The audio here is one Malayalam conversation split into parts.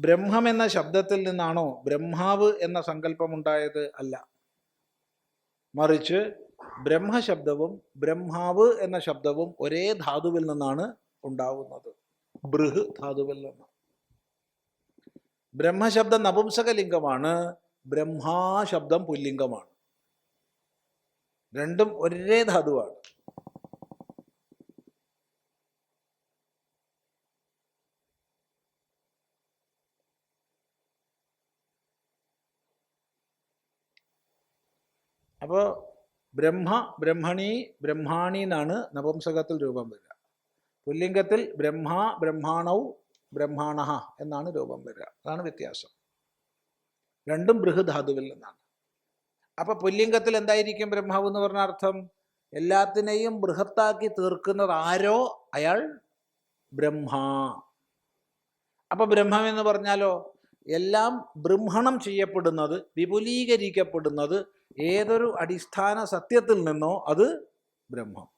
ബ്രഹ്മം എന്ന ശബ്ദത്തിൽ നിന്നാണോ ബ്രഹ്മാവ് എന്ന സങ്കല്പമുണ്ടായത് അല്ല. മറിച്ച് ബ്രഹ്മശബ്ദവും ബ്രഹ്മാവ് എന്ന ശബ്ദവും ഒരേ ധാതുവിൽ നിന്നാണ് ഉണ്ടാവുന്നത്. ബൃഹ് ധാതുവിൽ നിന്ന്. ബ്രഹ്മശബ്ദം നപുംസകലിംഗമാണ് ബ്രഹ്മാശബ്ദം പുല്ലിംഗമാണ്. രണ്ടും ഒരേ ധാതുവാണ്. അപ്പോൾ ബ്രഹ്മ ബ്രഹ്മണി ബ്രഹ്മാണി എന്നാണ് നപുംസകത്തിൽ രൂപം വരിക. പുല്ലിംഗത്തിൽ ബ്രഹ്മ ബ്രഹ്മാണൗ ബ്രഹ്മാണ എന്നാണ് രൂപം വരിക. അതാണ് വ്യത്യാസം. രണ്ടും ബൃഹധാതുവിൽ നിന്നാണ്. അപ്പൊ പുല്ലിംഗത്തിൽ എന്തായിരിക്കും ബ്രഹ്മാവ് എന്ന് പറഞ്ഞ അർത്ഥം? എല്ലാത്തിനെയും ബൃഹത്താക്കി തീർക്കുന്നത് ആരോ അയാൾ ബ്രഹ്മ. അപ്പൊ ബ്രഹ്മം എന്ന് പറഞ്ഞാലോ? എല്ലാം ബ്രഹ്മണം ചെയ്യപ്പെടുന്നത് വിപുലീകരിക്കപ്പെടുന്നത് ഏതൊരു അടിസ്ഥാന സത്യത്തിൽ നിന്നോ അത് ബ്രഹ്മം.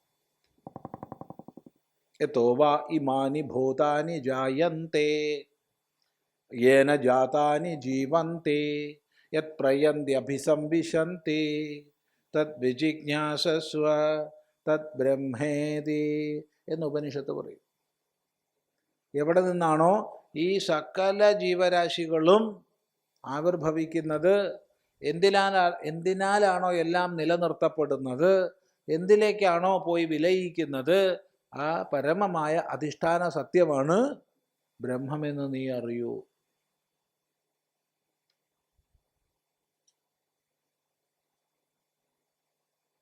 യത്തോ വാ ഇമാനി ഭൂതാനി ജായന്തേ യേന ജാതാനി ജീവന്തേ യത് പ്രയന്തി അഭിസംവിശന്തി തത് വിജിജ്ഞാസസ്വ തത് ബ്രഹ്മേതി എന്ന് ഉപനിഷത്ത് പറയും. എവിടെ നിന്നാണോ ഈ സകല ജീവരാശികളും ആവിർഭവിക്കുന്നത് എന്തിനാലാ എന്തിനാലാണോ എല്ലാം നിലനിർത്തപ്പെടുന്നത്? എന്തിലേക്കാണോ പോയി വിലയിക്കുന്നത്? ആ പരമമായ അധിഷ്ഠാന സത്യമാണ് ബ്രഹ്മമെന്ന് നീ അറിയൂ.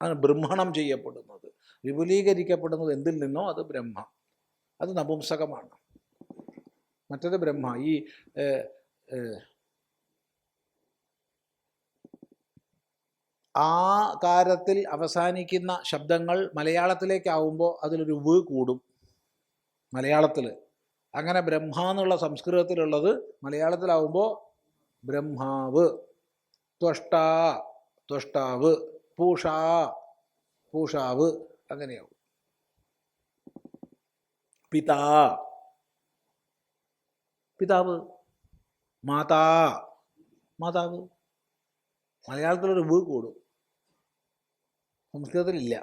ആണ് ബ്രഹ്മണം ചെയ്യപ്പെടുന്നത്. വിപുലീകരിക്കപ്പെടുന്നത് എന്തിൽ നിന്നോ അത് ബ്രഹ്മ. അത് നപുംസകമാണ്. മറ്റത് ബ്രഹ്മ. ഈ ആ കാരത്തിൽ അവസാനിക്കുന്ന ശബ്ദങ്ങൾ മലയാളത്തിലേക്കാവുമ്പോൾ അതിലൊരു വ് കൂടും. മലയാളത്തിൽ അങ്ങനെ ബ്രഹ്മ എന്നുള്ള സംസ്കൃതത്തിലുള്ളത് മലയാളത്തിലാവുമ്പോൾ ബ്രഹ്മാവ്. ത്വഷ്ടാ ത്വഷ്ടാവ്. പൂഷാ പൂഷാവ്. അങ്ങനെയാവും. പിതാ. പിതാവ്. മാതാ. മാതാവ്. മലയാളത്തിലൊരു വ് കൂടും. സംസ്കൃതത്തിലില്ല.